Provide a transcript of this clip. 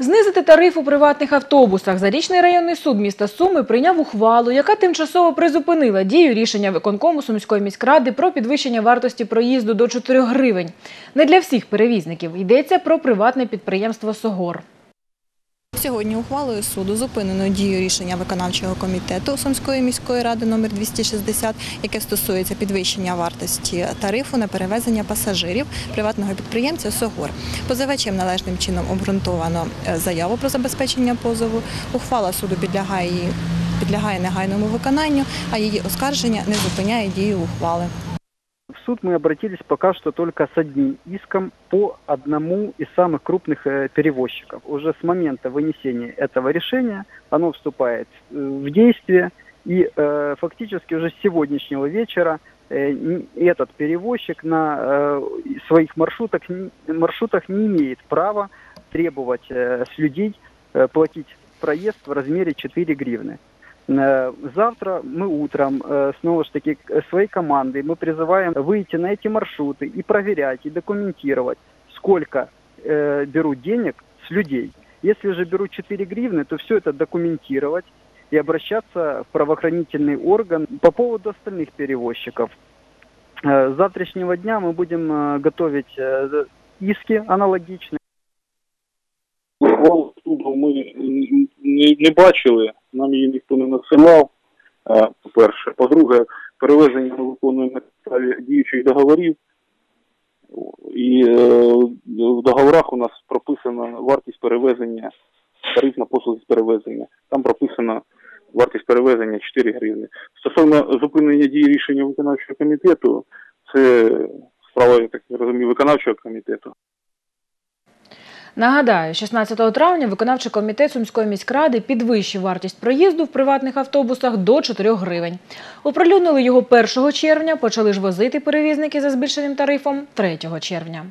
Знизити тариф у приватних автобусах. Зарічний районний суд міста Суми прийняв ухвалу, яка тимчасово призупинила дію рішення виконкому Сумської міськради про підвищення вартості проїзду до 4 гривень. Не для всіх перевізників. Йдеться про приватне підприємство «Согор». Сьогодні ухвалою суду зупинено дію рішення виконавчого комітету Сумської міської ради номер 260, яке стосується підвищення вартості тарифу на перевезення пасажирів приватного підприємця Согор. Позивачем належним чином обґрунтовано е, заяву про забезпечення позову. Ухвала суду підлягає підлягає негайному виконанню, а її оскарження не зупиняє дію ухвали. Суд мы обратились пока что только с одним иском по одному из самых крупных э, перевозчиков. Уже с момента вынесения этого решения оно вступает э, в действие, и э, фактически уже с сегодняшнего вечера э, этот перевозчик на э, своих маршрутах, маршрутах не имеет права требовать э, с людей э, платить проезд в размере 4 гривны. Э, Завтра мы утром э, снова ж таки своей командой мы призываем выйти на эти маршруты и проверять, и документировать, сколько э, берут денег с людей. Если же берут 4 гривны, то все это документировать и обращаться в правоохранительный орган. По поводу остальных перевозчиков. Э, С завтрашнего дня мы будем готовить иски аналогичные. Суду ми не, не бачили, нам її ніхто не надсилав. По-перше. По-друге, перевезення ми виконуємо на підставі діючих договорів. І е, в договорах у нас прописана вартість перевезення, тариф на послуги з перевезення. Там прописана вартість перевезення 4 гривні. Стосовно зупинення дії рішення виконавчого комітету, це справа, я так розумію, виконавчого комітету. Нагадаю, 16 травня виконавчий комітет Сумської міськради підвищив вартість проїзду в приватних автобусах до 4 гривень. Оприлюднили його 1 червня, почали ж возити перевізники за збільшеним тарифом 3 червня.